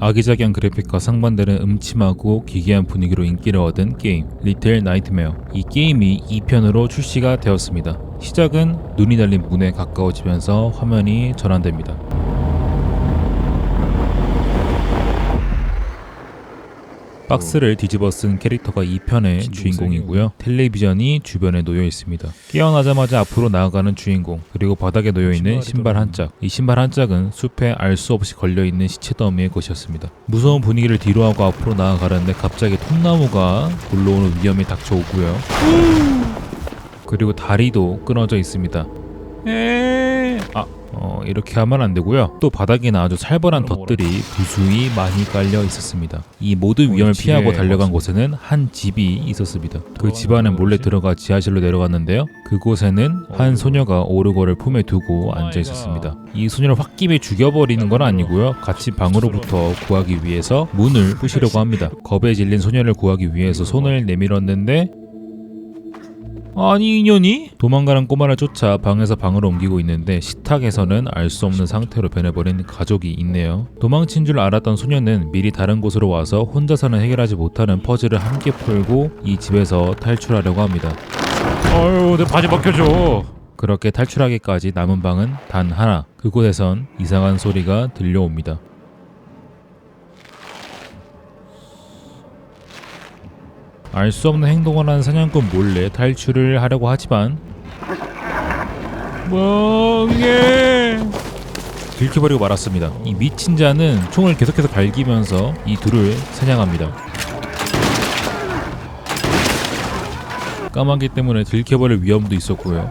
아기자기한 그래픽과 상반되는 음침하고 기괴한 분위기로 인기를 얻은 게임 리틀 나이트메어 이 게임이 2편으로 출시가 되었습니다. 시작은 눈이 달린 문에 가까워지면서 화면이 전환됩니다 박스를 뒤집어 쓴 캐릭터가 2편의 주인공이고요. 텔레비전이 주변에 놓여 있습니다. 깨어나자마자 앞으로 나아가는 주인공, 그리고 바닥에 놓여 있는 신발 한 짝. 이 신발 한 짝은 숲에 알 수 없이 걸려 있는 시체 더미의 것이었습니다. 무서운 분위기를 뒤로하고 앞으로 나아가려는데 갑자기 통나무가 굴러오는 위험이 닥쳐오고요. 그리고 다리도 끊어져 있습니다. 어, 이렇게 하면 안 되고요. 또 바닥에는 아주 살벌한 덫들이 무수히 많이 깔려 있었습니다. 이 모든 위험을 집에 피하고 달려간? 곳에는 한 집이 있었습니다. 그 집 안에 몰래 들어가 지하실로 내려갔는데요. 그곳에는 한 소녀가 오르골을 품에 두고 앉아 있었습니다. 이 소녀를 홧김에 죽여버리는 건 아니고요. 같이 방으로부터 구하기 위해서 문을 부시려고 합니다. 겁에 질린 소녀를 구하기 위해서 손을 내밀었는데 아니 인연이? 도망가는 꼬마를 쫓아 방에서 방으로 옮기고 있는데 식탁에서는 알 수 없는 상태로 변해버린 가족이 있네요. 도망친 줄 알았던 소녀는 미리 다른 곳으로 와서 혼자서는 해결하지 못하는 퍼즐을 함께 풀고 이 집에서 탈출하려고 합니다. 아유 내 바지 벗겨줘 그렇게 탈출하기까지 남은 방은 단 하나. 그곳에선 이상한 소리가 들려옵니다. 알 수 없는 행동을 하는 사냥꾼 몰래 탈출을 하려고 하지만 멍해 들켜버리고 말았습니다. 이 미친 자는 총을 계속해서 갈기면서 이 둘을 사냥합니다. 까마귀 때문에 들켜버릴 위험도 있었고요.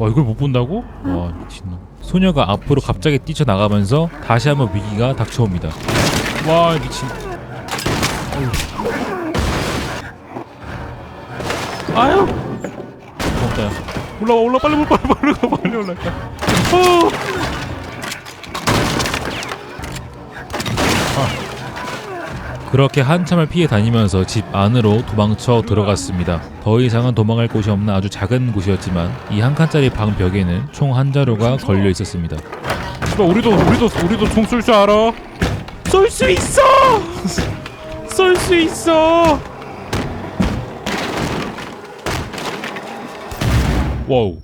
와 이걸 못 본다고? 와 미친놈. 소녀가 앞으로 갑자기 뛰쳐나가면서 다시 한번 위기가 닥쳐옵니다. 와 미친. 아유. 고맙다. 야. 올라와 올라 빨리 올라 빨리 올라 빨리 올라 어. 그렇게 한참을 피해 다니면서 집 안으로 도망쳐 들어갔습니다. 더 이상은 도망갈 곳이 없는 아주 작은 곳이었지만 이 한 칸짜리 방 벽에는 총 한 자루가 걸려 있었습니다. 씨발 우리도 우리도 우리도 총 쏠 줄 알아 쏠 수 있어 쏠 수 있어 와우.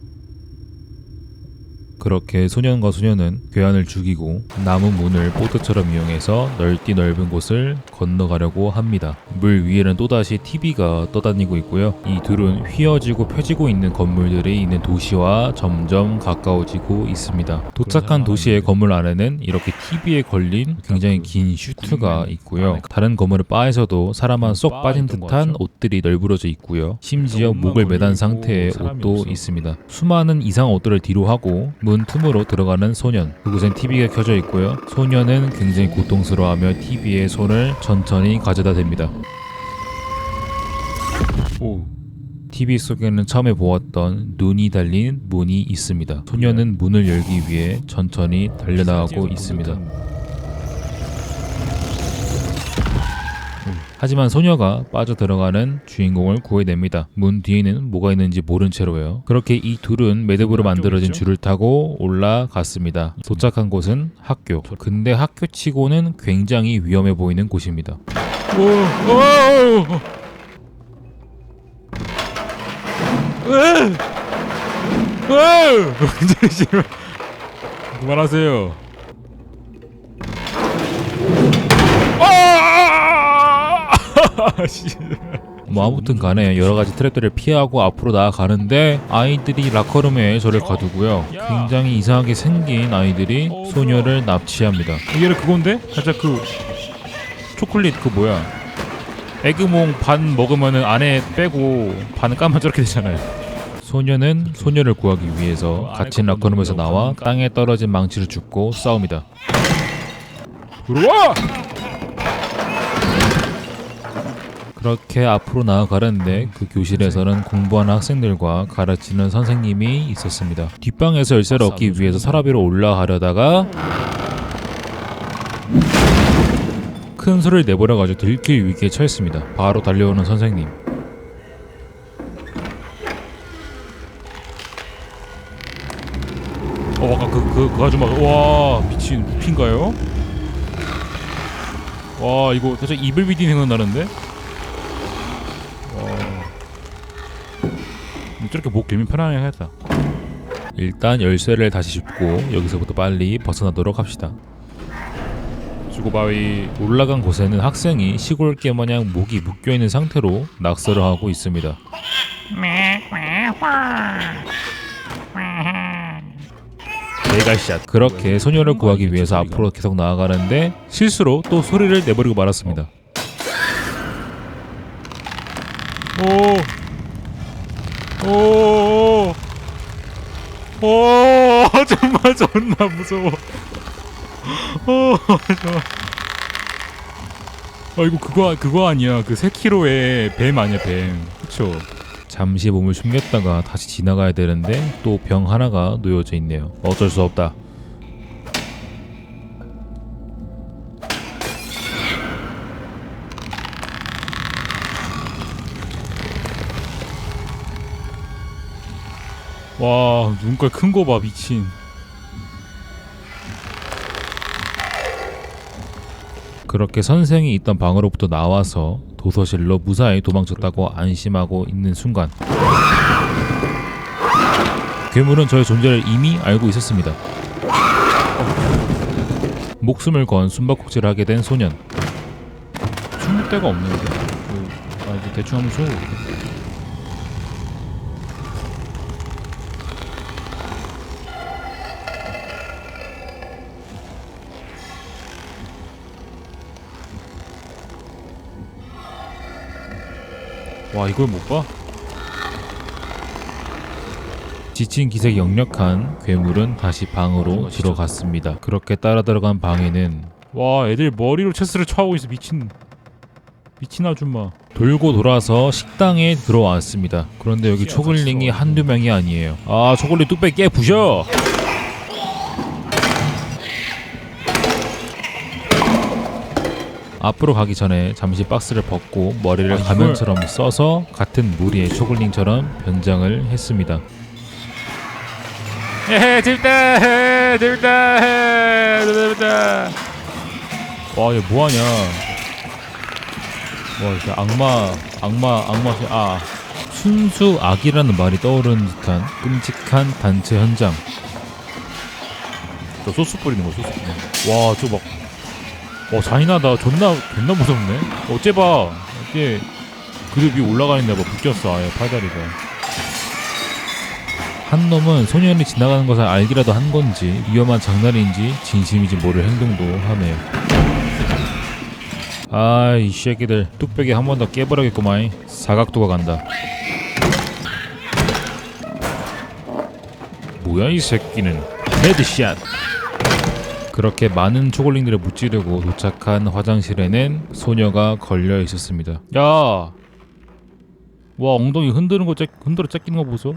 그렇게 소년과 소녀는 괴한을 죽이고 나무 문을 보트처럼 이용해서 넓디 넓은 곳을 건너가려고 합니다. 물 위에는 또다시 TV가 떠다니고 있고요. 이 둘은 휘어지고 펴지고 있는 건물들이 있는 도시와 점점 가까워지고 있습니다. 도착한 도시의 건물 안에는 이렇게 TV에 걸린 굉장히 긴 슈트가 있고요. 다른 건물의 바에서도 사람 한쏙 빠진 듯한 옷들이 널브러져 있고요. 심지어 목을 매단 상태의 옷도 있습니다. 수많은 이상 옷들을 뒤로 하고 문 틈으로 들어가는 소년. 그곳엔 TV가 켜져 있고요. 소년은 굉장히 고통스러워하며 TV에 손을 천천히 가져다 댑니다. 오 TV 속에는 처음에 보았던 눈이 달린 문이 있습니다. 소녀는 문을 열기 위해 천천히 달려나가고 있습니다. 하지만 소녀가 빠져들어가는 주인공을 구해냅니다. 문 뒤에는 뭐가 있는지 모른 채로요. 그렇게 이 둘은 매듭으로 만들어진 줄을 타고 올라갔습니다. 도착한 곳은 학교. 근데 학교 치고는 굉장히 위험해 보이는 곳입니다. 그만하세요. 아! 씨. 뭐 아무튼 간에 여러 가지 트랩들을 피하고 앞으로 나아가는데 아이들이 라커룸에 저를 가두고요. 굉장히 이상하게 생긴 아이들이 소녀를 납치합니다. 이게 그건데? 살짝 그 초콜릿 그 뭐야? 에그몽 반 먹으면은 안에 빼고 반 까면 저렇게 되잖아요. 소녀는 소녀를 구하기 위해서 갇힌 라커룸에서 나와 땅에 떨어진 망치를 줍고 싸웁니다. 들어와! 그렇게 앞으로 나아가려는데 그 교실에서는 공부하는 학생들과 가르치는 선생님이 있었습니다. 뒷방에서 열쇠를 얻기 위해서 서랍 위로 올라가려다가 큰 소리를 내버려가지고 들킬 위기에 처했습니다. 바로 달려오는 선생님. 어 아까 그, 그, 그 아줌마 와 미친 루피인가요? 와 이거 살짝 이블비디 생각나는데? 와 저렇게 목 길면 편하게 하겠다 일단 열쇠를 다시 줍고 여기서부터 빨리 벗어나도록 합시다. 주고 바위 올라간 곳에는 학생이 시골 개 마냥 목이 묶여 있는 상태로 낙서를 하고 있습니다. 메가샷. 그렇게 소녀를 구하기 위해서 앞으로 계속 나아가는데 실수로 또 소리를 내버리고 말았습니다. 오! 오! 오! 정말 존나 무서워. 오, 정말. 아 이거 그거 그거 아니야 그 세키로의 뱀 아니야 뱀 그쵸 잠시 몸을 숨겼다가 다시 지나가야 되는데 또 병 하나가 놓여져 있네요. 어쩔 수 없다. 와 눈깔 큰 거 봐 미친 그렇게 선생이 있던 방으로부터 나와서 도서실로 무사히 도망쳤다고 안심하고 있는 순간 괴물은 저의 존재를 이미 알고 있었습니다. 목숨을 건 숨바꼭질을 하게 된 소년. 숨을 데가 없는데 그, 아 이제 대충 한번 쏘고 와 이걸 못 봐? 지친 기색이 역력한 괴물은 다시 방으로 들어갔습니다. 그렇게 따라 들어간 방에는 와 애들 머리로 체스를 쳐하고 있어 미친 미친 아줌마 돌고 돌아서 식당에 들어왔습니다. 그런데 여기 초글링이 한두 명이 아니에요. 아, 초글링 뚝배기 깨 부셔! 앞으로 가기 전에 잠시 박스를 벗고 머리를 아, 가면처럼 써서 같은 무리의 초글링처럼 변장을 했습니다. 헤헤 재밌다 헤 재밌다 헤 재밌다 와 얘 뭐하냐 와 이렇게 악마 악마 악마 아 순수 악이라는 말이 떠오르는 듯한 끔찍한 단체 현장. 저 소스 뿌리는 거 소스 뿌리는 와저막 와 잔인하다 존나 존나 무섭네 어째 봐 이게 그룹 이 올라가 있나 봐 묶였어 아예 팔다리가 한 놈은 소년이 지나가는 것을 알기라도 한 건지 위험한 장난인지 진심인지 모를 행동도 하네요. 아, 이 새끼들 뚝배기 한 번 더 깨버려야겠구만. 사각도가 간다. 뭐야 이 새끼는? 헤드샷. 그렇게 많은 초골링들을 무찌르고 도착한 화장실에는 소녀가 걸려 있었습니다. 야! 와 엉덩이 흔드는 거 째, 흔들어 째끼는 거 보소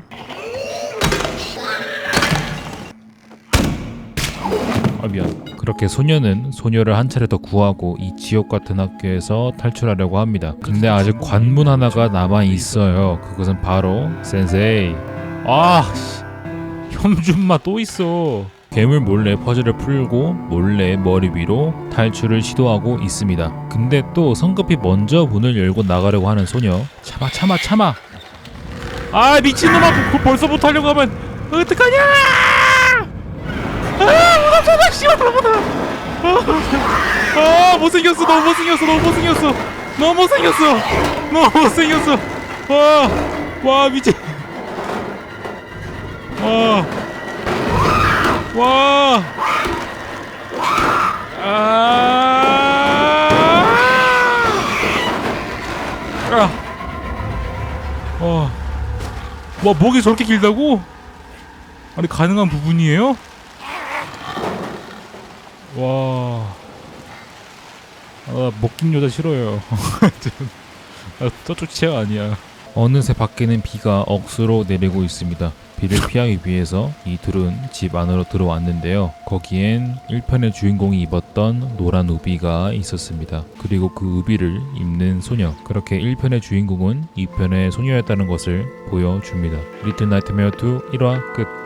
아 미안 그렇게 소녀는 소녀를 한 차례 더 구하고 이 지옥 같은 학교에서 탈출하려고 합니다. 근데 아직 관문 하나가 남아 있어요. 그것은 바로 센세이. 아 씨. 현준마 또 있어 괴물 몰래 퍼즐을 풀고 몰래 머리 위로 탈출을 시도하고 있습니다. 근데 또 성급히 먼저 문을 열고 나가려고 하는 소녀. 참아 참아 참아. 아 미친놈아 그 벌써 못하려고 하면 어떡하냐! 아 무섭다 씨발 무섭다. 아 못생겼어. 너무 못생겼어. 너무 못생겼어. 너무 못생겼어. 너무 못생겼어. 와와 미친. 와 와 아! 아! 와, 와 목이 저렇게 길다고? 아니 가능한 부분이에요? 와, 아, 목긴 여자 싫어요. 아, 저쪽 취향 아니야. 어느새 밖에는 비가 억수로 내리고 있습니다. 비를 피하기 위해서 이 둘은 집 안으로 들어왔는데요. 거기엔 1편의 주인공이 입었던 노란 우비가 있었습니다. 그리고 그 우비를 입는 소녀. 그렇게 1편의 주인공은 2편의 소녀였다는 것을 보여줍니다. 리틀 나이트메어 2 1화 끝.